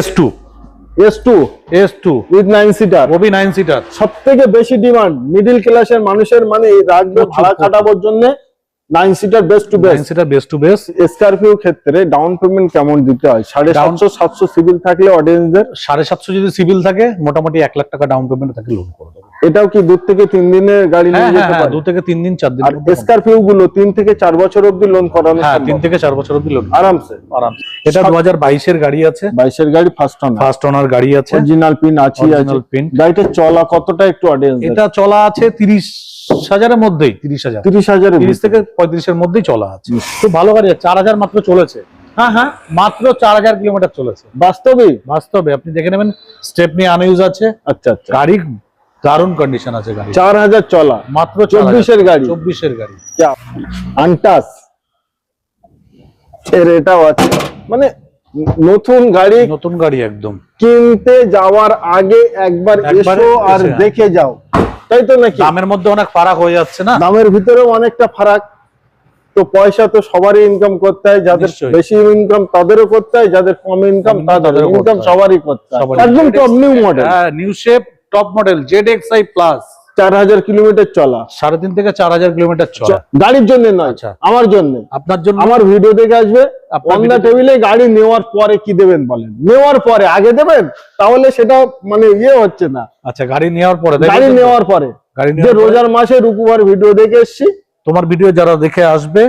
S two S two S two with nine seater Obi nine seater সবথেকে বেশি demand middle ক্লাসের মানুষের মানে রাখবে প্রচুর, ভাড়া। কাটাবার জন্য nine seater best to best seater base to base Scorpio ক্ষেত্রে ডাউন পেমেন্ট কেমন দিতে হয়? সাড়ে সাতশো সাতশো সিভিল থাকলে অডিয়েন্সদের সাড়ে সাতশো যদি সিভিল থাকে মোটামুটি এক লাখ টাকা ডাউন পেমেন্ট তাকে লোন করে দেবো। এটাও কি দু থেকে তিন দিনের গাড়ি হ্যাঁ নিয়ে হ্যাঁ যেতে হ্যাঁ পারে? দু থেকে তিন দিন চার দিন আর স্করপিও গুলো তিন থেকে চার বছর অব্দি লোন করানো হ্যাঁ তিন থেকে চার বছর অব্দি লোন আরামসে। আরাম এটা দু হাজার বাইশের গাড়ি আছে। বাইশের গাড়ি ফার্স্ট অনার ফার্স্ট ওনার গাড়ি আছে। অরিজিনাল পিন আছে। অরিজিনাল পিন গাড়িটা চলা কতটা একটু অডিয়েন্স এটা চলা আছে তিরিশ হাজারের মধ্যেই। তিরিশ হাজার। তিরিশ হাজারের তিরিশ থেকে পঁয়ত্রিশের মধ্যেই চলা আছে। খুব ভালো গাড়ি চার হাজার মাত্র চলেছে। হ্যাঁ হ্যাঁ মাত্র চার হাজার কিলোমিটার চলেছে। বাস্তবে? বাস্তবে আপনি দেখে নেবেন স্টেপনি আনইউজ আছে। আচ্ছা আচ্ছা। গাড়ি দারুণ কন্ডিশন আছে গাড়ি চার হাজার চলা। মাত্র চব্বিশের গাড়ি। চব্বিশের গাড়ি। আন্টাস। এর এটাও আছে। মানে নতুন গাড়ি নতুন গাড়ি একদম। কিনতে যাওয়ার আগে একবার এসো আর। দেখে যাও। তাই তো নাকি? দামের মধ্যে অনেক ফারাক হয়ে যাচ্ছে না? দামের ভিতরেও অনেকটা ফারাক। তো পয়সা তো সবারই ইনকাম করতে হয় যাদের বেশি ইনকাম তাদেরও করতে হয় যাদের কম ইনকাম তাদের ইনকাম সবারই করতে হয়। একদম টপ নিউ মডেল হ্যাঁ new shape top model Z X I plus চার হাজার কিলোমিটার চলা। সাড়ে তিন থেকে চার হাজার কিলোমিটার চলা। গাড়ির জন্য নয় আচ্ছা। আমার জন্য। আপনার জন্য? আমার ভিডিও দেখে আসবে। আপনার অন দা video- টেবিলে গাড়ি নেওয়ার পরে কি দেবেন বলেন? নেওয়ার পরে আগে দেবেন? তাহলে সেটা মানে ইয়ে হচ্ছে না। আচ্ছা গাড়ি নেওয়ার পরে গাড়ি নেওয়ার পরে। যে রোজার মাসে রুকুবার ভিডিও দেখে এসছি। তোমার ভিডিও যারা দেখে আসবে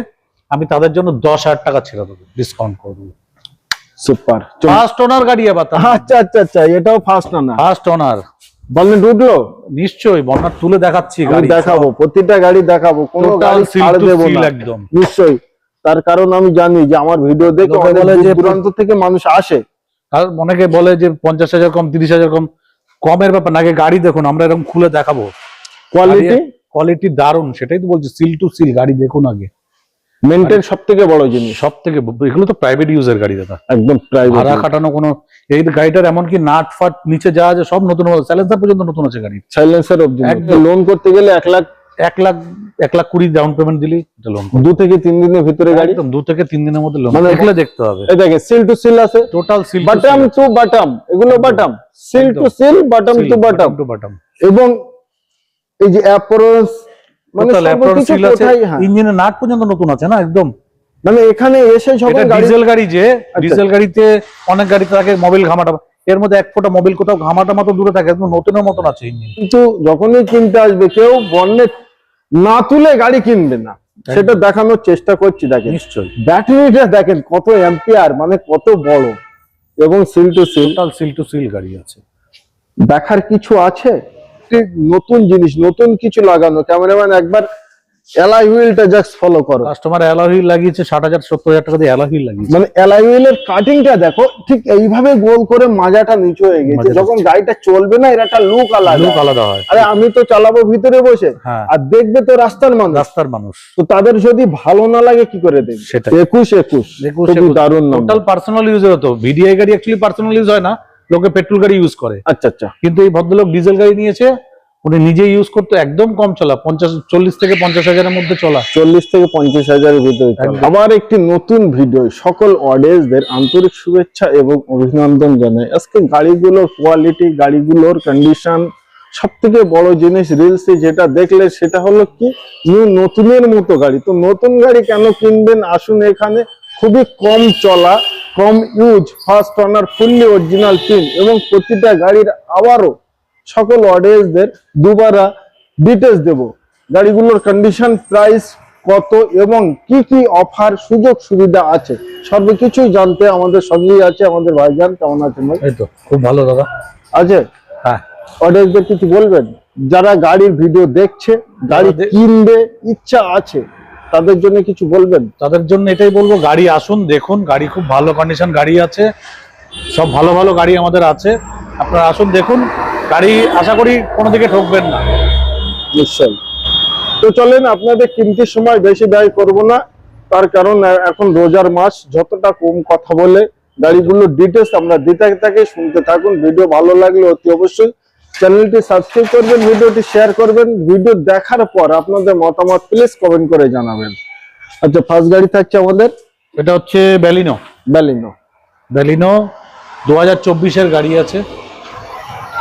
আমি তাদের জন্য দশ হাজার টাকা ছেড়ে দেবো। ডিসকাউন্ট করব সুপার ফার্স্ট ওনার গাড়ি আবার আচ্ছা আচ্ছা আচ্ছা এটাও ফার্স্ট না ফার্স্ট ওনার বলেন উঠল নিশ্চয়ই বর্ণার তুলে দেখাচ্ছি গাড়ি। দেখাবো প্রতিটা গাড়ি দেখাবো কোনো Total গাড়ি ছাড় দেবো না। নিশ্চয়ই। তার কারণ আমি জানি যে আমার ভিডিও দেখে বলে যে- দূরান্ত থেকে মানুষ আসে। আর অনেকে বলে যে পঞ্চাশ হাজার কম তিরিশ হাজার কম কমের ব্যাপার না। আগে গাড়ি দেখুন আমরা এরকম খুলে দেখাবো। কোয়ালিটি কোয়ালিটি দারুণ সেটাই তো বলছি সিল টু সিল গাড়ি দেখুন আগে। মেনটেন সব থেকে বড় জিনিস। সব থেকে এগুলো তো প্রাইভেট ইউজের গাড়ি দাদা। একদম প্রাইভেট ভাড়া খাটানো কোনো এই গাড়িটার এমনকি নাট ফাট নিচে যা আছে সব নতুন স্যালেন্সার পর্যন্ত নতুন আছে গাড়ি। সাইলেন্সার অবধি একদম। লোন করতে গেলে এক লাখ এক লাখ এক লাখ কুড়ি ডাউন পেমেন্ট দিলি লোন দু থেকে তিন দিনের ভিতরে গাড়ি। দু থেকে তিন দিনের মধ্যে লোন মানে- দেখলে দেখতে হবে। এই দেখেন সিল টু সিল আছে। Total seal bottom to bottom এগুলো bottom seal to seal bottom to bottom to bottom এবং এই যে অ্যাপরোস মানে হ্যাঁ। ইঞ্জিনের নাট পর্যন্ত নতুন আছে না একদম? মানে এখানে এসে গাড়ি ডিজেল গাড়ি যে আচ্ছা। ডিজেল গাড়িতে অনেক গাড়িতে থাকে মোবিল ঘামাটা এর মধ্যে এক ফোঁটা মোবিল কোথাও ঘামাটা মতো দূরে থাকে একদম নতুনের মতন আছে ইঞ্জিন কিন্তু যখনই কিনতে আসবে কেউ বন্নেট না তুলে গাড়ি কিনবে না। সেটা দেখানোর চেষ্টা করছি দেখেন। নিশ্চয়ই। ব্যাটারিটা দেখেন কত অ্যাম্পিয়ার মানে কত বড়। এবং seal to seal seal to seal গাড়ি আছে। দেখার কিছু আছে? একটি নতুন জিনিস নতুন কিছু লাগানো। ক্যামেরাম্যান একবার হুইলটা জাস্ট ফলো করো। কাস্টমার অ্যালহিল লাগিয়েছে ষাট হাজার সত্তর হাজার টাকা দিয়ে অ্যালহিল লাগিয়েছে। মানে এলাই হুইলের কাটিংটা দেখো ঠিক এইভাবে গোল করে মাজাটা নিচু হয়ে গেছে। যখন গাড়িটা চলবে না এর একটা লুক আলাদা। লুক আলাদা হয়। আরে আমি তো চালাবো ভিতরে বসে। হ্যাঁ। আর দেখবে তো রাস্তার মানুষ। রাস্তার মানুষ। তো তাদের যদি ভালো না লাগে কি করে দেখবে? সেটাই। একুশ একুশ। খুবই দারুণ টোটাল পার্সোনাল ইউজ হতো ভিডিআই গাড়ি অ্যাকচুয়ালি পার্সোনাল ইউজ হয় না। লোকে পেট্রোল গাড়ি ইউজ করে। আচ্ছা আচ্ছা। কিন্তু এই ভদ্রলোক ডিজেল গাড়ি নিয়েছে উনি নিজে ইউজ করতে একদম কম চলা পঞ্চাশ চল্লিশ থেকে পঞ্চাশ হাজারের মধ্যে চলা। চল্লিশ থেকে পঞ্চাশ হাজারের ভিতরে আবার একটি নতুন ভিডিও সকল অডিয়েন্সদের আন্তরিক শুভেচ্ছা এবং অভিনন্দন জানাই। আজকে গাড়িগুলোর কোয়ালিটি গাড়িগুলোর কন্ডিশন সব থেকে বড় জিনিস রিলসে যেটা দেখলে সেটা হলো কি? নিউ নতুনের মতো গাড়ি। তো নতুন গাড়ি কেন কিনবেন? আসুন এখানে। খুবই কম চলা কম use first owner fully original pin এবং প্রতিটা গাড়ির আবারও সকল অডিয়েন্সদের দুবারা ডিটেলস দেব। গাড়িগুলোর কন্ডিশন প্রাইস কত এবং কি কি অফার সুযোগ সুবিধা আছে সর্বকিছুই জানতে আমাদের সঙ্গেই আছে আমাদের ভাইজান কেমন আছেন ভাই? এই তো খুব ভালো দাদা। আছে? হ্যাঁ। অডিয়েন্সদের কিছু বলবেন? যারা গাড়ির ভিডিও দেখছে গাড়ি কিনবে ইচ্ছা আছে তাদের জন্য কিছু বলবেন? তাদের জন্য এটাই বলব গাড়ি আসুন দেখুন গাড়ি খুব ভালো কন্ডিশন গাড়ি আছে সব ভালো ভালো গাড়ি আমাদের আছে। আপনারা আসুন দেখুন গাড়ি আশা করি কোনো দিকে ঠকবেন না। নিশ্চয় তো চলেন আপনাদের কিমতির সময় বেশি ব্যয় করব না তার কারণ এখন রোজার মাস যতটা কম কথা বলে গাড়িগুলোর ডিটেলস আমরা দিতে থাকি শুনতে থাকুন ভিডিও ভালো লাগলে অতি অবশ্যই চ্যানেলটি সাবস্ক্রাইব করবেন ভিডিওটি শেয়ার করবেন। ভিডিও দেখার পর আপনাদের মতামত প্লিজ কমেন্ট করে জানাবেন। আচ্ছা ফার্স্ট গাড়ি থাকছে আমাদের? এটা হচ্ছে ব্যালিনো ব্যালিনো ব্যালিনো দু হাজার চব্বিশের গাড়ি আছে।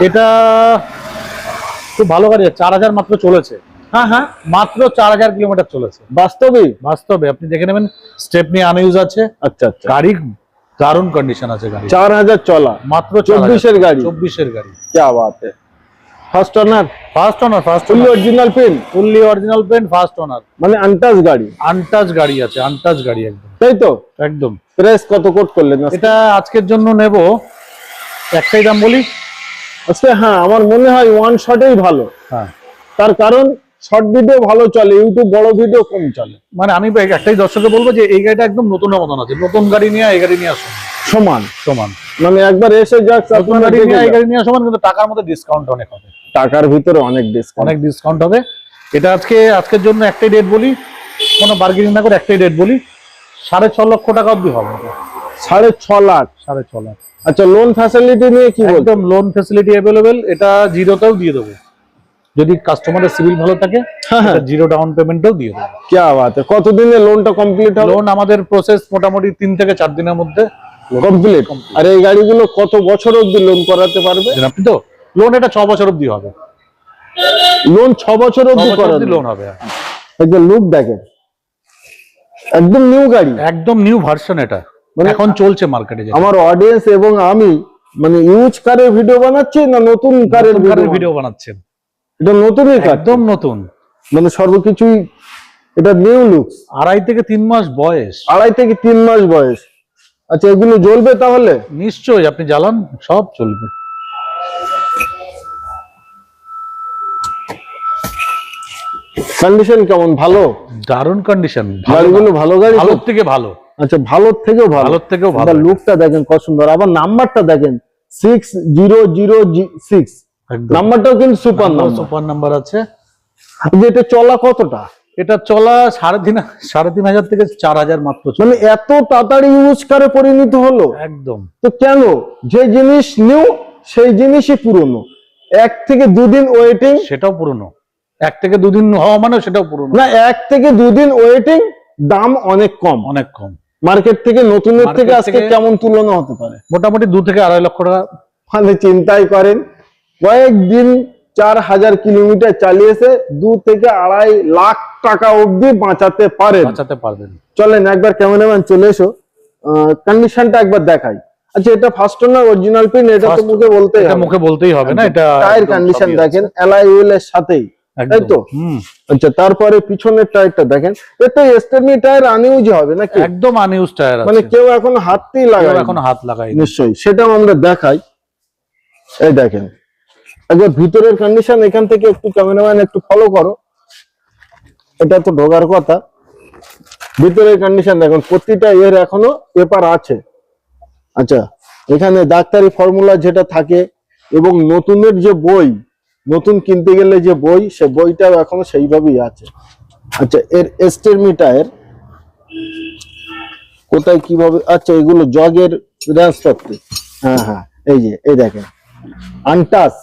এটা খুব ভালো গাড়ি আছে চার হাজার মাত্র চলেছে। হ্যাঁ হ্যাঁ। মাত্র চার হাজার কিলোমিটার চলেছে। বাস্তবে বাস্তবে আপনি দেখে নেবেন স্টেপনি আনইউজ আছে। আচ্ছা আচ্ছা। গাড়ি দারুণ কন্ডিশন আছে গাড়ি চার হাজার চলা। মাত্র চব্বিশের গাড়ি। চব্বিশের গাড়ি। ক্যা Baat first owner first owner first fully original paint fully original paint first owner মানে আনটাচ গাড়ি? আনটাচ গাড়ি আছে আনটাচ গাড়ি একদম। তাই তো? একদম। প্রাইস কত কোট করলেন এটা আজকের জন্য নেব একটাই দাম বলি? আজকে হ্যাঁ আমার মনে হয় ওয়ান শটেই ভালো। হ্যাঁ। তার কারণ শর্ট ভিডিও ভালো চলে ইউটিউব বড় ভিডিও কম চলে। মানে আমি একটাই দর্শকে বলব যে এই গাড়িটা একদম নতুন মতন আছে। নতুন গাড়ি নিয়ে এই গাড়ি নিয়ে আসুন। সমান। সমান। মানে একবার এসে যাক নতুন গাড়ি নিয়ে এই গাড়ি নিয়ে সমান কিন্তু টাকার মধ্যে ডিসকাউন্ট অনেক হবে। টাকার ভিতরে অনেক ডিসকাউন্ট অনেক ডিসকাউন্ট হবে। এটা আজকে আজকের জন্য একটাই ডেট বলি। কোনো বার্গেনিং না করে একটাই ডেট বলি। সাড়ে ছ লক্ষ টাকা অবধি হবে। সাড়ে ছ লাখ? সাড়ে ছ লাখ। আচ্ছা লোন ফ্যাসিলিটি নিয়ে কি একদম লোন ফেসিলিটি অ্যাভেলেবেল এটা জিরোতেও দিয়ে দেবো। যদি কাস্টমারের সিভিল ভালো থাকে জিরো ডাউন পেমেন্টও দিয়ে দেবো। ক্যা বাত কতদিনে লোনটা কমপ্লিট হবে? লোন আমাদের প্রসেস মোটামুটি তিন থেকে চার দিনের মধ্যে কমপ্লিট আর এই গাড়িগুলো কত বছর অবধি লোন করাতে পারবে? আপনি তো? লোন এটা ছ বছর অবধি হবে। লোন ছ বছর অবধি করাতে লোন হবে হ্যাঁ। একদম লুক দেখেন একদম নিউ গাড়ি। একদম নিউ ভার্সন এটা। মানে এখন চলছে মার্কেটে আমার অডিয়েন্স এবং আমি মানে ইউজ কারের ভিডিও বানাচ্ছি না নতুন কারের ভিডিও বানাচ্ছেন। এটা নতুনই কার একদম নতুন। মানে সর্বকিছুই এটা নিউ লুকস আড়াই থেকে তিন মাস বয়স। আড়াই থেকে তিন মাস বয়স। আচ্ছা এগুলো জ্বলবে তাহলে? নিশ্চয়ই আপনি জ্বালান সব চলবে। কন্ডিশন কেমন? ভালো? দারুণ কন্ডিশন গাড়িগুলো ভালো গাড়ি? ভালোর থেকে ভালো। আচ্ছা ভালোর থেকেও ভালো। ভালোর থেকেও ভালো। লুকটা দেখেন কত সুন্দর। আবার নাম্বারটা দেখেন সিক্স জিরো জিরো সিক্স নাম্বারটাও কিন্তু সুপার নাম্বার সুপার নাম্বার আছে। এটা চলা কতটা? এটা চলা সাড়ে তিন সাড়ে তিন হাজার থেকে চার হাজার মাত্র মানে এত তাড়াতাড়ি ইউজ করে পরিণত হলো? একদম। তো কেন? যে জিনিস নিউ সেই জিনিসই পুরনো। এক থেকে দুদিন ওয়েটিং সেটাও পুরনো। এক থেকে দুদিন হওয়া মানে সেটাও পুরনো। না এক থেকে দুদিন ওয়েটিং দাম অনেক কম। অনেক কম। মার্কেট থেকে নতুনের থেকে আজকে কেমন তুলনা হতে পারে? মোটামুটি দু থেকে আড়াই লক্ষ টাকা। মানে চিন্তাই করেন। কয়েকদিন চার হাজার কিলোমিটার চালিয়েছে দু থেকে আড়াই লাখ টাকা অব্দি বাঁচাতে পারে বাঁচাতে পারবেন। চলেন একবার ক্যামেরাম্যান চলে এসো। কন্ডিশনটা একবার দেখাই। আচ্ছা এটা ফার্স্ট না অরিজিনাল পিন এটা তো মুখে বলতে এটা মুখে বলতেই হবে না এটা টায়ার কন্ডিশন দেখেন এলআই হুইল এর সাথেই তাই তো? আচ্ছা তারপরে পিছনের টায়ারটা দেখেন। এতে স্টেপনি টায়ার আনইউজ হবে নাকি? একদম আনইউজ টায়ার মানে কেউ এখন হাতই লাগায় এখন হাত লাগায় নিশ্চয়ই সেটাও আমরা দেখাই। এই দেখেন একবার ভিতরের কন্ডিশন এখান থেকে একটু ক্যামেরাম্যান একটু ফলো করো। এটা তো ঢোকার কথা। ভিতরের কন্ডিশন দেখুন, প্রতিটা এর এখনও পেপার আছে। আচ্ছা এখানে ডাক্তারি ফর্মুলা যেটা থাকে এবং নতুনের যে বই, নতুন কিনতে গেলে যে বই, সে বইটাও এখনও সেইভাবেই আছে। আচ্ছা এর এস্টেরমি টায়ার কোথায় কীভাবে আচ্ছা এগুলো জগের পত্রে হ্যাঁ হ্যাঁ এই যে, এই দেখেন। আনটাস।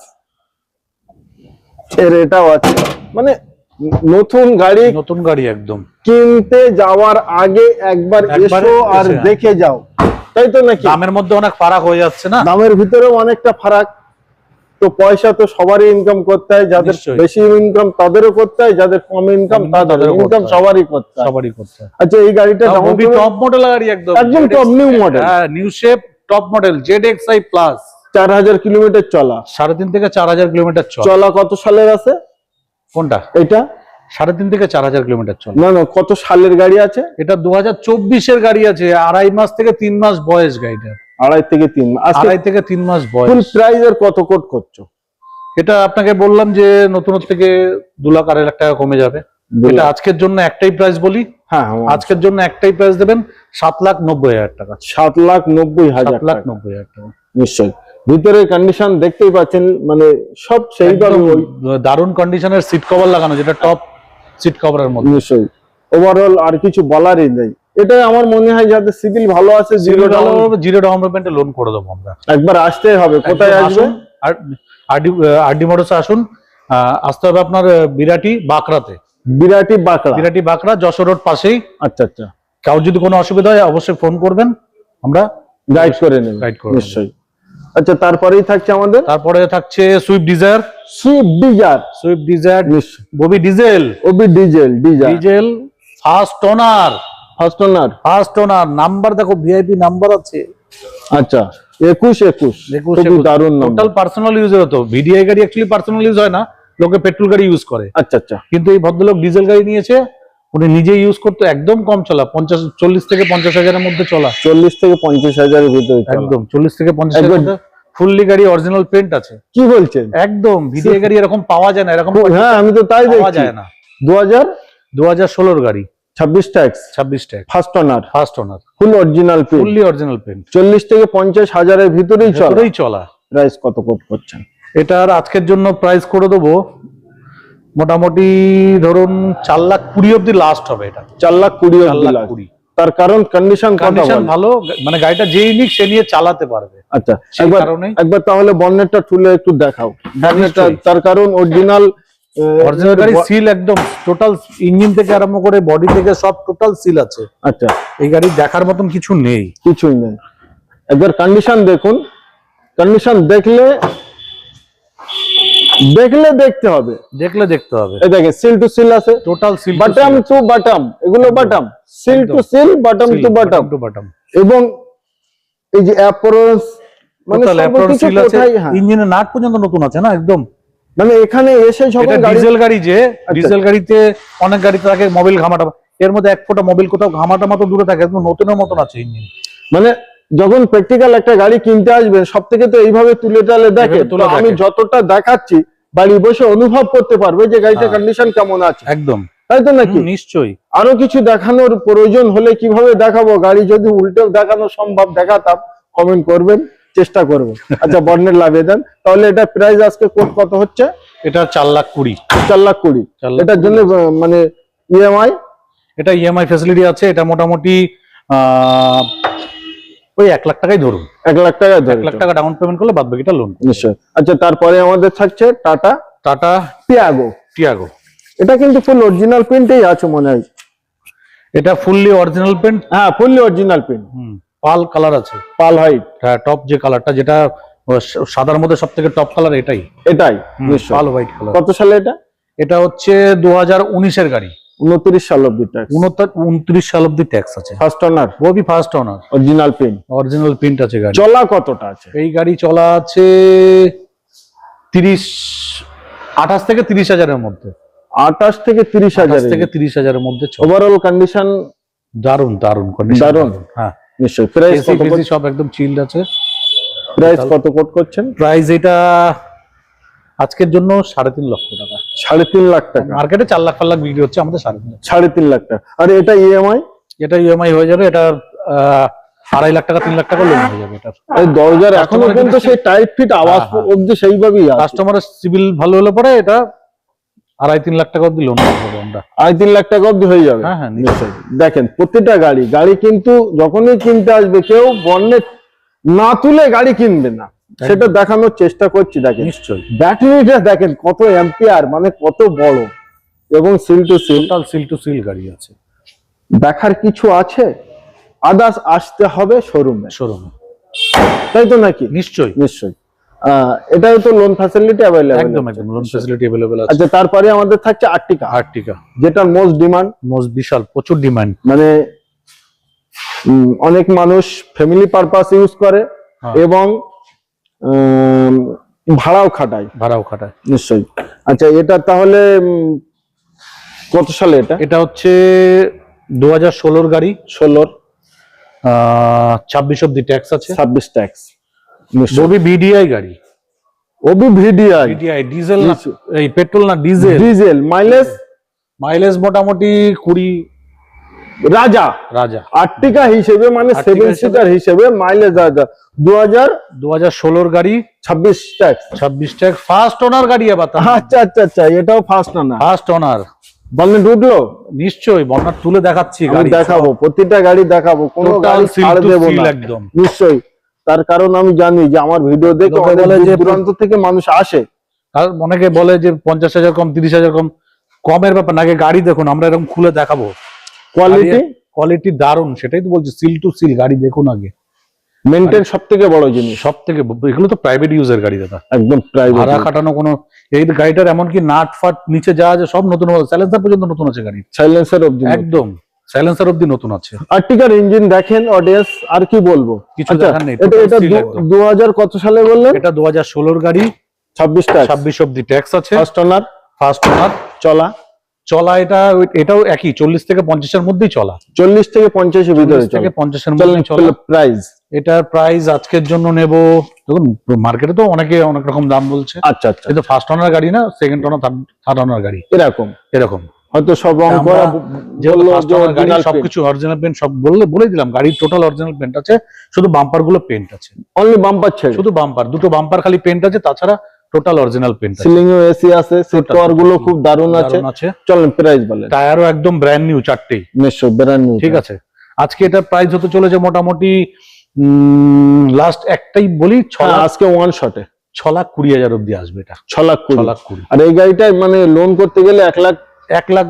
এর এটাও আছে। মানে নতুন গাড়ি নতুন গাড়ি একদম। কিনতে যাওয়ার আগে একবার এসো আর দেখে যাও। তাই তো নাকি? দামের মধ্যে অনেক ফারাক হয়ে যাচ্ছে না? দামের ভিতরেও অনেকটা ফারাক। তো পয়সা তো সবারই ইনকাম করতে হয় যাদের বেশি ইনকাম তাদেরও করতে হয় যাদের কম ইনকাম তাদেরও ইনকাম সবারই করতে হয়। সবারই করতে হয়। আচ্ছা এই গাড়িটা টপ মডেল গাড়ি একদম। একদম top new model। হ্যাঁ new shape top model Z X I plus চার হাজার কিলোমিটার চলা। সাড়ে তিন থেকে চার হাজার কিলোমিটার চলা। কত সালের আছে? কোনটা? এটা সাড়ে তিন থেকে চার হাজার কিলোমিটার চল। না না কত সালের গাড়ি আছে? এটা দু হাজার চব্বিশের গাড়ি আছে আড়াই মাস থেকে তিন মাস বয়স গাড়িটা আড়াই থেকে তিন আড়াই থেকে তিন মাস বয়স। প্রাইস এর কত কোট করছ? এটা আপনাকে বললাম যে নতুন থেকে দু লাখ আড়াই লাখ টাকা কমে যাবে। এটা আজকের জন্য একটাই প্রাইস বলি। হ্যাঁ হ্যাঁ। আজকের জন্য একটাই প্রাইস দেবেন সাত লাখ নব্বই হাজার টাকা। সাত লাখ নব্বই হাজার লাখ টাকা। নব্বই হাজার টাকা। নিশ্চয়ই। ভিতরের কন্ডিশন দেখতেই পাচ্ছেন মানে সব সেইভাবে ওই দারুণ কন্ডিশনের সিট কভার লাগানো যেটা টপ সিট কভারের মধ্যে। নিশ্চয়ই। ওভারঅল আর কিছু বলারই নেই। এটাই আমার মনে হয় যাদের সিভিল ভালো আছে জিরো ডাউন জিরো ডাউন পেমেন্টে লোন করে দেবো আমরা। একবার আসতেই হবে কোথায় আসবে আর- আরডি আরডি মোটরসে আসুন। আসতে হবে আপনার বিরাটি বাঁকড়াতে। বিরাটি বাঁকড়া। বিরাটি বাঁকড়া যশোর রোড পাশেই। আচ্ছা আচ্ছা। কারোর যদি কোনো অসুবিধা হয় অবশ্যই ফোন করবেন। আমরা গাইড করে নেবে। গাইড করে। নিশ্চয়ই। আচ্ছা তারপরেই থাকছে আমাদের? তারপরে থাকছে Swift Dzire Swift Dzire Swift Dzire Bobby diesel Obi diesel diesel first owner first owner first owner number দেখো ভিআইপি নাম্বার আছে। আচ্ছা একুশ একুশ। একুশ খুবই দারুণ নাম্বার টোটাল পার্সোনাল ইউজের হতো ভিডিআই গাড়ি অ্যাকচুয়ালি পার্সোনাল ইউজ হয় না লোকে পেট্রোল গাড়ি ইউজ করে। আচ্ছা আচ্ছা। কিন্তু এই ভদ্রলোক ডিজেল গাড়ি নিয়েছে উনি নিজে ইউজ করতো একদম কম চলা পঞ্চাশ চল্লিশ থেকে পঞ্চাশ হাজারের মধ্যে চলা। চল্লিশ থেকে পঞ্চাশ হাজারের ভিতরে একদম চল্লিশ থেকে পঞ্চাশ হাজার ফুললি গাড়ি অরিজিনাল পেন্ট আছে। কি বলছেন? একদম ভিডিআই গাড়ি এরকম পাওয়া যায় না এরকম হ্যাঁ আমি তো তাই পাওয়া যায় না। দু হাজার দু হাজার ষোলোর গাড়ি। ছাব্বিশ ট্যাক্স ছাব্বিশ tax first owner first owner full original paint fully original paint চল্লিশ থেকে পঞ্চাশ হাজারের ভিতরেই চলা। চলা। প্রাইস কত কোট করছেন? এটার আজকের জন্য প্রাইস করে দেবো মোটামুটি ধরুন চার লাখ কুড়ি অব্দি লাস্ট হবে এটা। চার লাখ কুড়ি অব্দি কুড়ি। তার কারণ কন্ডিশন কন্ডিশন ভালো মানে গাড়িটা যেই নিক সে নিয়ে চালাতে পারবে। আচ্ছা একবার একবার তাহলে বন্নেটটা তুলে একটু দেখাও। বন্নেটটা তার কারণ অরিজিনাল অরিজিনাল গাড়ি সিল একদম টোটাল ইঞ্জিন থেকে আরম্ভ করে বডি থেকে সব টোটাল সিল আছে। আচ্ছা। এই গাড়ি দেখার মতন কিছু নেই। কিছুই নেই। একবার কন্ডিশন দেখুন। কন্ডিশন দেখলে দেখলে দেখতে হবে। দেখলে দেখতে হবে। এই দেখেন সিল টু সিল আছে। Total seal bottom to bottom এগুলো bottom seal to seal bottom to bottom to bottom এবং এই যে অ্যাপ্রোচ মানে সিল আছে। কোথায়? হ্যাঁ। ইঞ্জিনের নাট পর্যন্ত নতুন আছে না একদম? মানে এখানে এসে যখন গাড়ি ডিজেল গাড়ি যে আচ্ছা। ডিজেল গাড়িতে অনেক গাড়িতে থাকে মোবিল ঘামাটা। এর মধ্যে এক ফোঁটা মোবিল কোথাও ঘামাটা মতো দূরে থাকে একদম নতুনের মতন আছে ইঞ্জিন মানে যখন প্র্যাকটিক্যাল একটা গাড়ি কিনতে আসবেন সব থেকে তো এইভাবে তুলে টালে দেখে। আমি যতটা দেখাচ্ছি বাড়ি বসে অনুভব করতে পারবে যে গাড়িটার হ্যাঁ। কন্ডিশন কেমন আছে। একদম। তাই তো নাকি? নিশ্চয়ই। আরও কিছু দেখানোর প্রয়োজন হলে কীভাবে দেখাবো? গাড়ি যদি উল্টেও দেখানো সম্ভব দেখাতাম কমেন্ট করবেন চেষ্টা করব। আচ্ছা বর্ণের লাভে দেন। তাহলে এটা প্রাইস আজকে কোট কত হচ্ছে? এটা চার লাখ কুড়ি। চার লাখ কুড়ি। এটার জন্য মানে ইএমআই এটা ইএমআই ফ্যাসিলিটি আছে। এটা মোটামুটি আহ, ওই এক লাখ টাকাই ধরুন। এক লাখ টাকা এক লাখ টাকা ডাউন পেমেন্ট করলে বাদ বাকিটা লোন নিশ্চয় আচ্ছা তারপরে আমাদের থাকছে টাটা টাটা পিয়াগো টিয়াগো এটা কিন্তু ফুল অরিজিনাল প্রিন্টেই আছে মনে হয়। এটা ফুললি অরিজিনাল পেন্ট হ্যাঁ fully original print pearl colour আছে। পাল হোয়াইট হ্যাঁ টপ যে কালারটা যেটা সাদার মধ্যে সব থেকে টপ কালার এটাই। এটাই হুম, পাল হোয়াইট কালার কত সালে এটা? এটা হচ্ছে দু হাজার উনিশের গাড়ি। উনত্রিশ সাল অব্দি ট্যাক্স উনত্রিশ সাল অব্দি ট্যাক্স আছে। First owner Bobby first owner original print original print আছে গাড়ি চলা কতটা আছে? এই গাড়ি চলা আছে তিরিশ আঠাশ থেকে তিরিশ হাজারের মধ্যে। আঠাশ থেকে তিরিশ আঠাশ হাজার থেকে তিরিশ হাজারের মধ্যে ওভারঅল কন্ডিশন দারুণ দারুণ condition দারুণ। হ্যাঁ। নিশ্চয় প্রাইস কত সব একদম চিল্ড আছে। প্রাইস কত কোট করছেন? প্রাইস এটা আজকের জন্য সাড়ে তিন লক্ষ টাকা। সাড়ে তিন লাখ টাকা। মার্কেটে চার লাখ পাঁচ লাখ বিক্রি হচ্ছে আমাদের সাড়ে তিন লাখ। সাড়ে তিন লাখ টাকা। আর এটা ইএমআই এটা ইএমআই হয়ে যাবে এটা আড়াই লাখ টাকা তিন লাখ টাকা লোন হয়ে যাবে এটার। দরজার এখনও কিন্তু সেই টাইট ফিট আওয়াজ হ্যাঁ, হ্যাঁ। অব্দি সেইভাবেই কাস্টমারের সিভিল ভালো হলে পরে এটা আড়াই তিন লাখ টাকা অব্দি লোন করব আমরা। আড়াই তিন লাখ টাকা অব্দি হয়ে যাবে। হ্যাঁ হ্যাঁ নিশ্চয়ই। দেখেন প্রতিটা গাড়ি গাড়ি কিন্তু যখনই কিনতে আসবে কেউ বন্যে না তুলে গাড়ি কিনবে না। সেটা দেখানোর চেষ্টা করছি দেখেন। নিশ্চয়ই। ব্যাটারিটা দেখেন কত অ্যাম্পিয়ার মানে কত বড়। এবং seal to seal seal to seal গাড়ি আছে। দেখার কিছু আছে? আদার্স আসতে হবে শোরুমে শোরুমে তাই তো নাকি? নিশ্চয়ই। নিশ্চয়ই। এটাও তো লোন ফ্যাসিলিটি অ্যাভেলেবল একদম একদম লোন ফেসিলিটি অ্যাভেলেবেল আছে। আচ্ছা তারপরে আমাদের থাকছে আর্টিকা আর্টিকা যেটার মোস্ট ডিমান্ড মোস্ট বিশাল প্রচুর ডিমান্ড মানে অনেক মানুষ ফ্যামিলি পারপাস ইউজ করে। হ্যাঁ। এবং ভাড়াও খাটায়। ভাড়াও খাটায়। নিশ্চয়ই। আচ্ছা এটা তাহলে কত সালে এটা? এটা হচ্ছে দু হাজার ষোলোর গাড়ি। ষোলোর। ছাব্বিশ অব্দি ট্যাক্স আছে। ছাব্বিশ ট্যাক্স ববি বিডিআই গাড়ি। Obi VDI. বিডিআই ডিজেল না এই পেট্রোল না ডিজেল। Diesel mileage? মাইলেজ মোটামুটি কুড়ি রাজা। রাজা। আর্টিকা হিসেবে মানে সেভেন সিটার হিসেবে। মাইলেজ রাজা দু হাজার দু হাজার ষোলোর গাড়ি। ছাব্বিশ ট্যাক্স ছাব্বিশ ট্যাক্স ফার্স্ট ওনার গাড়ি আবার আচ্ছা আচ্ছা আচ্ছা এটাও ফার্স্ট না ফার্স্ট ওনার উঠল নিশ্চয়ই তুলে দেখাচ্ছি গাড়ি। দেখাবো প্রতিটা গাড়ি দেখাবো কোনো গাড়ি ছাড় দেবো না। একদম। নিশ্চয়ই। তার কারণ আমি জানি যে আমার ভিডিও দেখে বলে যে- দূরান্ত থেকে মানুষ আসে। অনেকে বলে যে পঞ্চাশ হাজার কম তিরিশ হাজার কম কমের ব্যাপার না আগে গাড়ি দেখুন আমরা এরকম খুলে দেখাবো। কোয়ালিটি কোয়ালিটি সেটাই তো বলছি সিল টু সিল গাড়ি দেখুন আগে। মেনটেন সব থেকে বড় জিনিস। সব থেকে এগুলো তো প্রাইভেট ইউজের গাড়ি দাদা। একদম ভাড়া প্রাইভেট খাটানো কোনো এই গাড়িটার এমনকি নাট ফাট নিচে যা আছে সব নতুন স্যালেন্সার পর্যন্ত নতুন আছে গাড়ি। সাইলেন্সার অবধি একদম সাইলেন্সার অব্দি নতুন আছে। আর্টিকার ইঞ্জিন দেখেন অডিয়েন্স আর কি বলব? কিছু আচ্ছা, দেখার নেই এটা এটা steel একদম। দু হাজার কত সালে বললেন? এটা দু হাজার ষোলোর গাড়ি। ছাব্বিশ টাকা ছাব্বিশ অব্দি ট্যাক্স আছে। ফার্স্ট ওনার ফার্স্ট ওনার চলা। চলা এটা এটাও একই চল্লিশ থেকে পঞ্চাশের মধ্যেই চলা। চল্লিশ থেকে পঞ্চাশের ভিতরে থেকে পঞ্চাশের মধ্যে চলা। প্রাইস এটার প্রাইস আজকের জন্য নেব দেখুন মার্কেটে তো অনেকে অনেক রকম দাম বলছে। আচ্ছা আচ্ছা কিন্তু ফার্স্ট ওনার গাড়ি না সেকেন্ড ওনার থার্ড অনার গাড়ি। এরকম। এরকম। হয়তো সব রং করা গাড়ি সবকিছু অরিজিনাল পেন্ট সব বললে বলে দিলাম গাড়ির টোটাল অরিজিনাল পেন্ট আছে শুধু বাম্পারগুলো পেন্ট আছে। অনলি বাম্পার ছেড়ে। শুধু বাম্পার দুটো বাম্পার খালি পেন্ট আছে তাছাড়া টোটাল অরিজিনাল পেন্ট সিলিং এ এসি আছে সিট। কভারগুলো খুব দারুণ আছে। চলেন প্রাইস বলেন। টায়ারও একদম ব্র্যান্ড নিউ চারটেই। নিশ্চয় ব্র্যান্ড নিউ ঠিক আছে। আজকে এটার প্রাইস হতে চলেছে মোটামুটি লাস্ট একটাই বলি ছ আজকে ওয়ান শটে ছ লাখ কুড়ি হাজার অব্দি আসবে এটা। ছ লাখ কুড়ি। লাখ কুড়ি। আর এই গাড়িটায় মানে লোন করতে গেলে এক লাখ এক লাখ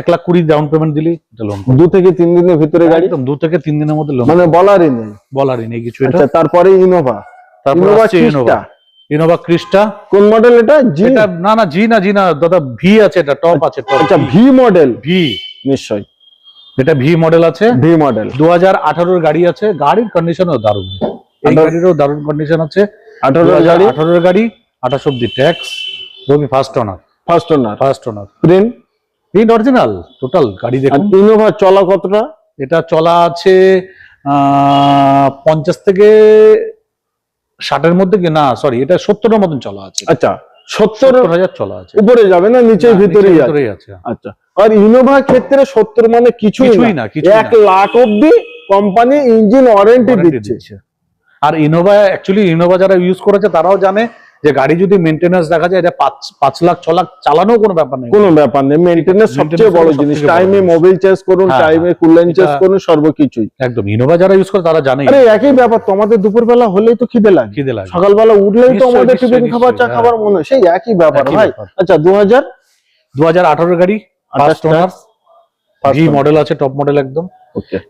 এক লাখ কুড়ি ডাউন পেমেন্ট দিলি এটা লোন দু থেকে তিন দিনের ভিতরে গাড়ি? একদম দু থেকে তিন দিনের মধ্যে লোন মানে বলারই নেই। বলারই নেই কিছু এটা। আচ্ছা তারপরে ইনোভা তারপর ইনোভা ইনোভা ক্রিস্টা কোন মডেল এটা? জি এটা না না জি না জি না দাদা ভি আছে এটা টপ আছে টপ আচ্ছা ভি মডেল ভি নিশ্চয় এটা ভি মডেল আছে। ভি মডেল দু হাজার আঠারোর গাড়ি আছে গাড়ির কন্ডিশনও দারুণ। এই গাড়িরও দারুণ কন্ডিশন আছে। আঠারো গাড়ি? আঠারোর গাড়ি আঠাশ অব্দি ট্যাক্স রবি first owner first owner first owner print print original total গাড়ি দেখুন। ইনোভা চলা কতটা? এটা চলা আছে আহ, পঞ্চাশ থেকে ষাটের মধ্যে না সরি এটা সত্তরের মতন চলা আছে। আচ্ছা সত্তর হাজার চলা আছে। উপরে যাবে না নিচে ভিতরেই নিচের আছে ভিতরেই আছে। আচ্ছা আর ইনোভা ক্ষেত্রে সত্তর মানে কিছুই না। এক লাখ অব্দি কোম্পানি ইঞ্জিন ওয়ারেন্টি দিচ্ছে। আর ইনোভা অ্যাকচুয়ালি ইনোভা যারা ইউজ করেছে তারাও জানে যে গাড়ি যদি মেনটেন্যান্স দেখা যায় এটা পাঁচ পাঁচ লাখ ছ লাখ চালানো কোনো ব্যাপার নেই। কোনো ব্যাপার নেই। মেনটেনেন্স সবচেয়ে বড় জিনিস। টাইমে। মোবিল চেঞ্জ করুন হ্যাঁ, টাইমে কুলেন্ট চেঞ্জ করুন সর্বকিছুই। একদম। ইনোভা যারা ইউজ করে তারা জানে আরে একই ব্যাপার তোমাদের দুপুরবেলা হলেই তো খিদে লাগে। খিদে লাগে। সকালবেলা উঠলেই তো আমাদের টিফিন খাবার চা খাবার মনে হয়। সেই একই ব্যাপার ভাই। আচ্ছা দু হাজার দু হাজার আঠারোর গাড়ি ফার্স্ট ওনার জি মডেল আছে টপ মডেল একদম।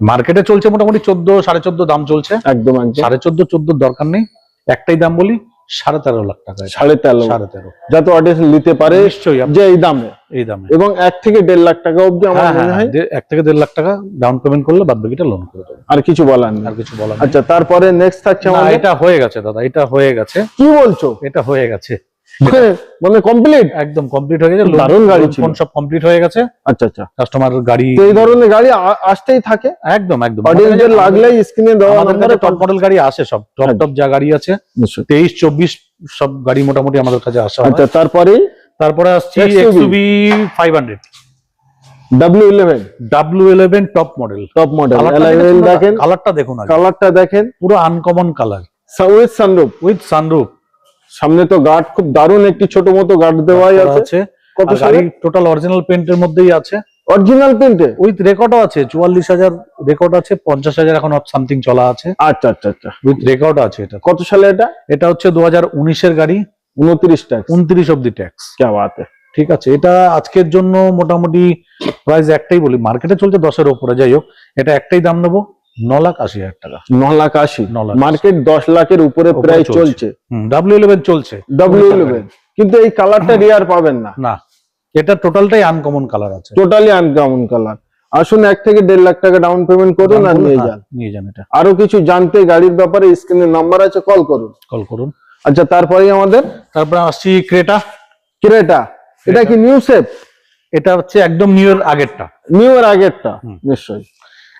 মার্কেটে চলছে মোটামুটি চোদ্দ সাড়ে চোদ্দ দাম চলছে। একদম সাড়ে চোদ্দ চোদ্দ দরকার নেই। একটাই দাম বলি সাড়ে তেরো লাখ টাকা সাড়ে তেরো। সাড়ে তেরো। যাতে অডিয়েন্স নিতে পারে নিশ্চয়ই যে এই দামে। এই দামে। এবং এক থেকে দেড় লাখ টাকা অব্দি আমার হ্যাঁ, মনে হ্যাঁ, হয় দে- এক থেকে দেড় লাখ টাকা ডাউন পেমেন্ট করলে বাদ বাকিটা লোন করে দেবে। আর কিছু বলার নেই। আর কিছু বলার আচ্ছা তারপরে নেক্সট থাকছে আমাদের এটা হয়ে গেছে দাদা এটা হয়ে গেছে। কি বলছো? এটা হয়ে গেছে। মানে কমপ্লিট একদম কমপ্লিট হয়ে গেছে। দারুণ গাড়ি। ফোন সব কমপ্লিট হয়ে গেছে। আচ্ছা আচ্ছা। কাস্টমার গাড়ি এই ধরনের গাড়ি আসতেই থাকে? একদম একদম। অডিয়েন্সের লাগলেই স্ক্রিনে দেওয়া আমাদের কাছে টপ মডেল গাড়ি আসে সব। টপ টপ যা গাড়ি আছে। নিশ্চয়ই। তেইশ চব্বিশ সব গাড়ি মোটামুটি আমাদের কাছে আসা আচ্ছা তারপরে? তারপরে আসছি XUV five hundred W eleven W eleven top model top model দেখেন। কালারটা দেখুন। কালারটা দেখেন। পুরো uncommon colour with sunroof with sunroof সামনে তো গার্ড খুব দারুণ একটি ছোট মতো গার্ড দেওয়াই আছে। কত গাড়ি টোটাল অরিজিনাল পেন্টের মধ্যেই আছে। অরিজিনাল প্রিন্টে উইথ রেকর্ডও আছে চুয়াল্লিশ হাজার রেকর্ড আছে পঞ্চাশ হাজার এখন সামথিং চলা আছে। আচ্ছা আচ্ছা আচ্ছা। উইথ রেকর্ড আছে এটা। কত সালে এটা? এটা হচ্ছে দু হাজার উনিশের গাড়ি উনত্রিশ টাকা উনত্রিশ অব্দি ট্যাক্স কে বাত। है ঠিক আছে এটা আজকের জন্য মোটামুটি প্রাইস একটাই বলি। মার্কেটে চলছে দশের ওপরে যাই হোক এটা একটাই দাম নেব। ন লাখ আশি হাজার টাকা। ন লাখ আশি। মার্কেট দশ লাখের উপরে প্রায় চলছে। ডাব্লিউ ইলেভেন চলছে। ডাব্লিউ ইলেভেন কিন্তু এই কালারটা রিয়ার পাবেন না। না এটা টোটালটাই আনকমন কালার আছে। টোটালি আনকমন কালার আসুন এক থেকে দেড় লাখ টাকা ডাউন পেমেন্ট করুন আর নিয়ে হ্যাঁ, যান। নিয়ে যান এটা। আরও কিছু জানতে গাড়ির ব্যাপারে স্ক্রিনে নাম্বার আছে কল করুন। কল করুন। আচ্ছা তারপরে আমাদের? তারপরে আসছি ক্রেটা। ক্রেটা। এটা কি নিউ সেপ এটা হচ্ছে একদম নিউ এর আগেরটা। নিউ এর আগেরটা নিশ্চয়ই।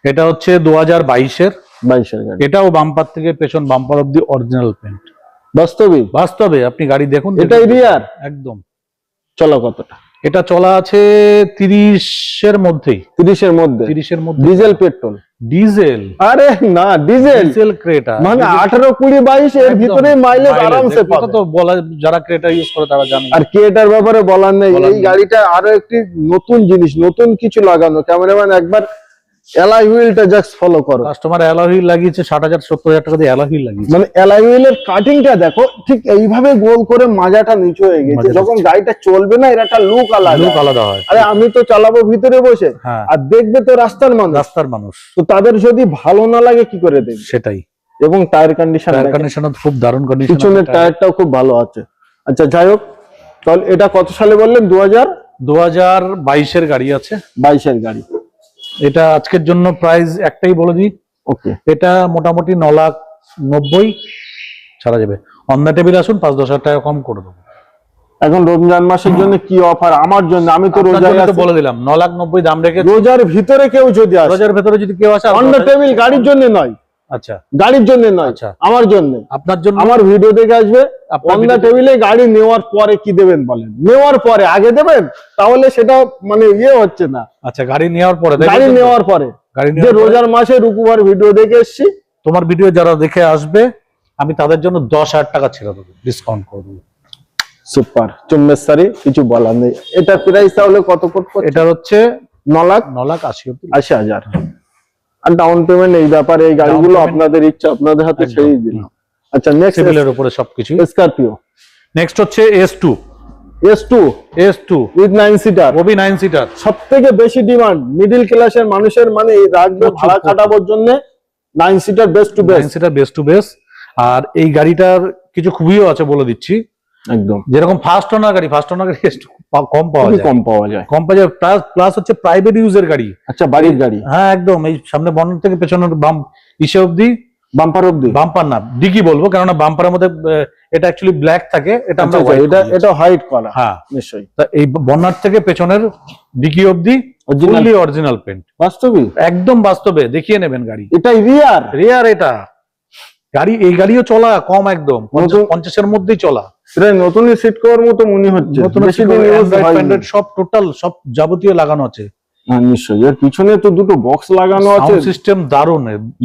এটা হচ্ছে দু হাজার বাইশের। বাইশের গাড়ি। এটাও বাম্পার থেকে পেছন বাম্পার অব্দি অরিজিনাল পেন্ট বাস্তবিক বাস্তবে আপনি গাড়ি দেখুন। দেখুন। rear? একদম। চলো কতটা? এটা চলা আছে তিরিশের মধ্যেই। তিরিশের মধ্যে? তিরিশের মধ্যে। Diesel petrol? ডিজেল। আরে না ডিজেল। Diesel Creta. মানে আঠারো কুড়ি বাইশ এর ভিতরে মাইলেজ আরামসে পাবে। তো বলা যারা ক্রেটা ইউজ করে তারা জানে আর ক্রেটার ব্যাপারে বলার নেই। এই গাড়িটা আরও একটি নতুন জিনিস নতুন কিছু লাগানো। ক্যামেরাম্যান একবার এলাই হুইলটা জাস্ট ফলো করো। কাস্টমার অ্যালহিল লাগিয়েছে ষাট হাজার সত্তর হাজার টাকা দিয়ে অ্যালহিল লাগিয়েছে। মানে এলাই হুইলের কাটিংটা দেখো ঠিক এইভাবে গোল করে মাজাটা নিচু হয়ে গেছে। যখন গাড়িটা চলবে না এর একটা লুক আলাদা। লুক আলাদা হয়। আরে আমি তো চালাবো ভিতরে বসে। হ্যাঁ। আর দেখবে তো রাস্তার মানুষ। রাস্তার মানুষ। তো তাদের যদি ভালো না লাগে কি করে দেখবে? সেটাই। এবং টায়ার কন্ডিশন টায়ার কন্ডিশন খুব দারুণ কন্ডিশন পিছনের টায়ারটাও খুব ভালো আছে। আচ্ছা যাই হোক তাহলে এটা কত সালে বললেন? দু হাজার দু হাজার বাইশের গাড়ি আছে। বাইশের গাড়ি। এটা আজকের জন্য প্রাইস একটাই বলে দিই। ওকে এটা মোটামুটি ন লাখ নব্বই ছাড়া যাবে। অন দ্য টেবিল আসুন পাঁচ দশ হাজার টাকা কম করে দেবো। এখন রমজান মাসের জন্য কি অফার আমার জন্য আমি তো রোজার বলে দিলাম ন লাখ নব্বই দাম রেখে রোজার ভিতরে কেউ যদি আসে। রোজার ভেতরে যদি কেউ আসে অন দা টেবিল গাড়ির জন্য নয়। আচ্ছা। গাড়ির জন্য নয় আচ্ছা। আমার জন্য। আপনার জন্য আমার ভিডিও দেখে আসবে অন দ্য টেবিলে গাড়ি নেওয়ার পরে কি দেবেন বলেন? নেওয়ার পরে আগে দেবেন তাহলে সেটা মানে ইয়ে হচ্ছে না। আচ্ছা গাড়ি নেওয়ার পরে গাড়ি নেওয়ার পরে। যে রোজার মাসে রুকুবার ভিডিও দেখে এসছি। তোমার ভিডিও যারা দেখে আসবে আমি তাদের জন্য দশ হাজার টাকা ছেড়ে দেবো ডিসকাউন্ট করে দেবো। সুপার চুম্বেশ্বরী কিছু বলার নেই। এটা প্রাইস তাহলে কত করতে এটা হচ্ছে ন লাখ? ন লাখ আশি আশি হাজার। আর ডাউন পেমেন্ট এই ব্যাপারে এই গাড়িগুলো আপনাদের ইচ্ছা আপনাদের হাতে ছেড়ে দিলাম আচ্ছা নেক্সট সিভিলের উপরে সবকিছু স্করপিও নেক্সট হচ্ছে S two S two S two with nine seater Obi nine seater সব থেকে বেশি ডিমান্ড মিডিল ক্লাসের মানুষের মানে এই রাখবে ভাড়া। খাটানোর জন্য nine seater best to best seater base to base আর এই গাড়িটার কিছু খুবিও আছে বলে দিচ্ছি। একদম। যেরকম ফার্স্ট ওনার গাড়ি ফার্স্ট ওনার গাড়ি কম পাওয়া যায়। কম পাওয়া যায়। কম পাওয়া যায় প্লাস প্লাস হচ্ছে প্রাইভেট ইউজের গাড়ি। আচ্ছা বাড়ির গাড়ি? হ্যাঁ একদম। এই সামনে থেকে পেছনের বাম ইসে অব্দি বাম্পার অব্দি বাম্পার না ডিকি বলব কেননা বাম্পারের মধ্যে এটা অ্যাকচুয়ালি ব্ল্যাক থাকে এটা আচ্ছা আমরা আচ্ছা, এটা এটা হোয়াইট করা হ্যাঁ। নিশ্চয়ই। তা এই বন্যার থেকে পেছনের ডিকি অব্দি অরিজিনাল পেন্ট বাস্তবিক একদম বাস্তবে দেখিয়ে নেবেন গাড়ি। এটাই রিয়ার রেয়ার এটা। গাড়ি এই গাড়িও চলা কম একদম। পঞ্চাশের মধ্যেই চলা। প্রায় নতুনই সিট কভার মতো মনে হচ্ছে। সব টোটাল সব যাবতীয় লাগানো আছে। নিশ্চয়ই। এর পিছনে তো দুটো বক্স লাগানো আছে। সিস্টেম দারুণ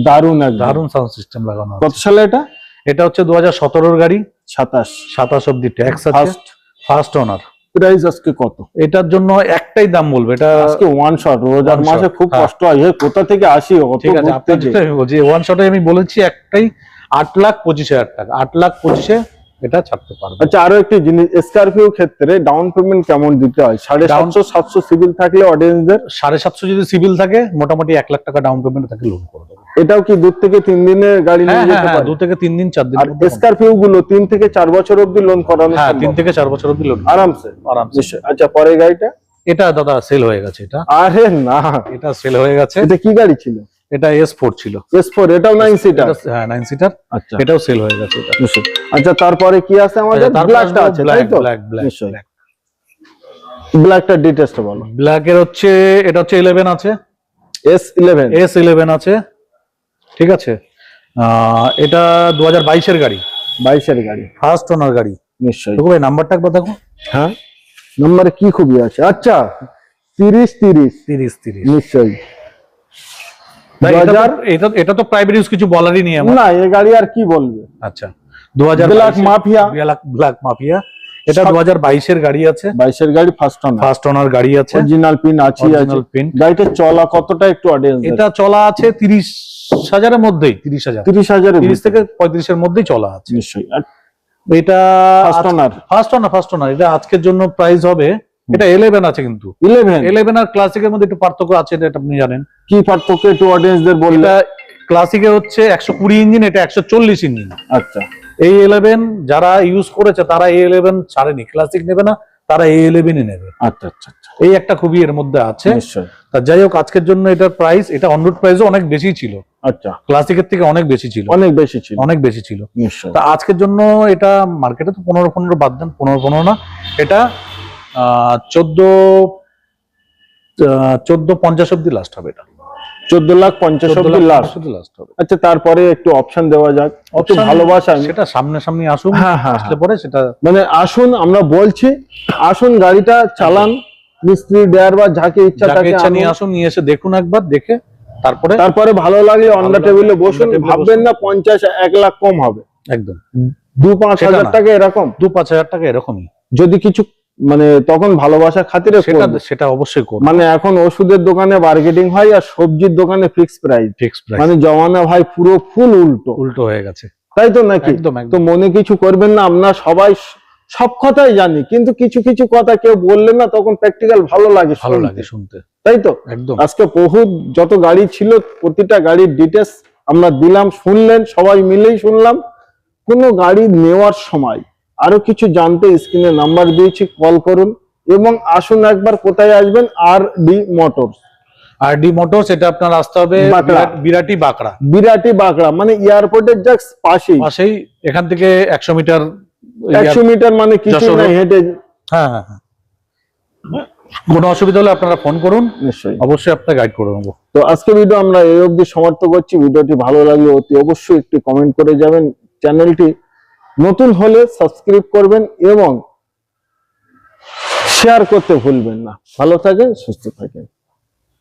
দারুণ দারুণ সাউন্ড সিস্টেম লাগানো কত সালে এটা? এটা হচ্ছে দু হাজার সতেরোর গাড়ি। সাতাশ। সাতাশ অব্দি tax first first owner price আজকে কত? এটার জন্য একটাই দাম বলব। এটা আজকে ওয়ান শট রোজার মাসে খুব হ্যাঁ। কষ্ট হয়। কোথা থেকে আসি? ঠিক আছে আপনার ওয়ান শটে আমি বলেছি একটাই আট লাখ পঁচিশ হাজার টাকা আট লাখ পঁচিশে এটা ছাড়তে পারব। আচ্ছা আরও একটি জিনিস স্করপিও ক্ষেত্রে ডাউন পেমেন্ট কেমন দিতে হয়? সাড়ে সাতশো সাতশো সিভিল থাকলে অডিয়েন্সদের সাড়ে সাতশো যদি সিভিল থাকে মোটামুটি এক লাখ টাকা ডাউন পেমেন্ট তাকে লোন করে দেবো। এটাও কি দু থেকে তিন দিনের গাড়ি হ্যাঁ নিয়ে হ্যাঁ যেতে হ্যাঁ পারে? দু থেকে তিন দিন চার দিন আর স্করপিও গুলো তিন থেকে চার বছর অব্দি লোন করানো হ্যাঁ তিন থেকে চার বছর অব্দি লোন আরামসে? আরামসে। আচ্ছা পরের গাড়িটা? এটা দাদা সেল হয়ে গেছে এটা। আরে না। এটা সেল হয়ে গেছে। এটা কি গাড়ি ছিল? এটা এস ফোর ছিল। এস ফোর এটাও নাইন সিটার হ্যাঁ নাইন সিটার আচ্ছা। এটাও সেল হয়ে গেছে এটা। আচ্ছা তারপরে কি আছে আমাদের? ব্ল্যাকটা আছে তাই তো? ব্ল্যাক ব্ল্যাক ব্ল্যাকটা ডিটেলসটা বলো ব্ল্যাক এর হচ্ছে এটা হচ্ছে ইলেভেন আছে। এস ইলেভেন এস ইলেভেন আছে। ঠিক আছে? এটা দু হাজার বাইশের গাড়ি। বাইশের গাড়ি। ফার্স্ট ওনার গাড়ি। নিশ্চয়ই। দেখো ভাই নাম্বারটা একবার দেখো। হ্যাঁ? নম্বরে কি খুবই আছে? আচ্ছা তিরিশ তিরিশ। তিরিশ তিরিশ। নিশ্চয়ই। তাই দু এটা তো- প্রাইভেট ইউজ কিছু বলারই নেই না এ গাড়ি আর কি বলবে? আচ্ছা দু হাজার ব্ল্যাক মাফিয়া ব্ল্যাক মাফিয়া এটা গাড়ি আছে। গাড়ি ফার্স্ট ফার্স্ট ওনার গাড়ি আছে। অরিজিনাল পিন আছে আছে। অরিজিনাল পিন গাড়িটা চলা কতটা একটু অডিয়েন্স এটা চলা আছে তিরিশ হাজারের মধ্যেই তিরিশ হাজার। হাজারের থেকে পঁয়ত্রিশের মধ্যেই চলা আছে। নিশ্চয়ই। এটা first first owner first owner এটা আজকের জন্য প্রাইস হবে এটা ইলেভেন আছে কিন্তু। ইলেভেন ইলেভেন আর ক্লাসিকের মধ্যে একটু পার্থক্য আছে এটা আপনি জানেন। কি পার্থক্য একটু অডিয়েন্সদের বললে? ক্লাসিকে হচ্ছে একশো কুড়ি ইঞ্জিন এটা একশো চল্লিশ ইঞ্জিন আচ্ছা। এই ইলেভেন যারা ইউজ করেছে তারা এই ইলেভেন ছাড়েনি। ক্লাসিক নেবে না তারা এই ইলেভেনই নেবে। আচ্ছা আচ্ছা আচ্ছা। এই একটা খুবই এর মধ্যে আছে। তা যাই হোক আজকের জন্য এটার প্রাইস এটা অনরোড প্রাইসও অনেক বেশি ছিল। আচ্ছা। ক্লাসিকের থেকে অনেক বেশি ছিল। অনেক বেশি ছিল। অনেক বেশি ছিল। তা আজকের জন্য এটা মার্কেটে তো পনেরো পনেরো বাদ দেন পনেরো পনেরো না। এটা চোদ্দ চোদ্দ পঞ্চাশ অব্দি লাস্ট হবে এটা। চোদ্দ লাখ পঞ্চাশ অব্দি লাস্ট লাস্ট হবে। আচ্ছা তারপরে একটু অপশন দেওয়া যাক। Option- ভালোবাসা। সেটা সামনে সামনে আসুন হ্যাঁ, হ্যাঁ, আসলে পরে সেটা মানে আসুন আমরা বলছি আসুন গাড়িটা চালান মিস্ত্রি ড্রাইভার যাকে ইচ্ছা তাকে ইচ্ছা নিয়ে আসুন নিয়ে এসে দেখুন একবার দেখে তারপরে তারপরে ভালো লাগলে অন ভালো টেবিলে বসুন। ভাববেন না পঞ্চাশ এক লাখ কম হবে। একদম। দু পাঁচ হাজার টাকা এরকম। দু পাঁচ হাজার টাকা এরকমই। যদি কিছু মানে তখন ভালোবাসা খাতিরে সেটা সেটা অবশ্যই করুন মানে এখন ওষুধের দোকানে মার্কেটিং হয় আর সবজির দোকানে ফিক্স প্রাইস ফিক্স প্রাইস মানে জমানা ভাই পুরো ফুল উল্টো। উল্টো হয়ে গেছে। তাই তো নাকি? তো মনে কিছু করবেন না আমরা সবাই সব কথাই জানি কিন্তু কিছু কিছু কথা কেউ বললে না তখন প্র্যাকটিক্যাল ভালো লাগে ভালো লাগে শুনতে। তাই তো? একদম। আজকে বহু যত গাড়ি ছিল প্রতিটা গাড়ির ডিটেলস আমরা দিলাম শুনলেন সবাই মিলেই শুনলাম। কোনো গাড়ি নেওয়ার সময় আরও কিছু জানতে স্ক্রিনে নাম্বার দিয়েছি কল করুন এবং আসুন একবার কোথায় আসবেন R D motors. R D motors এটা আপনার আসতে হবে বাঁকড়া। বিরাট- বাঁকড়া। বিরাটি বাগড়া মানে এয়ারপোর্টের জাস্ট পাশেই। পাশেই এখান থেকে একশো মিটার একশো মিটার মানে কিছু নাই হেঁটে হ্যাঁ হ্যাঁ হ্যাঁ। কোনো অসুবিধা হলে আপনারা ফোন করুন। নিশ্চয়ই। অবশ্যই আপনার গাইড করে দেবো তো আজকে ভিডিও আমরা এই অবধি সমাপ্ত করছি। ভিডিওটি ভালো লাগলে অতি অবশ্যই একটি কমেন্ট করে যাবেন। চ্যানেলটি নতুন হলে সাবস্ক্রাইব করবেন এবং শেয়ার করতে ভুলবেন না। ভালো থাকেন সুস্থ থাকেন।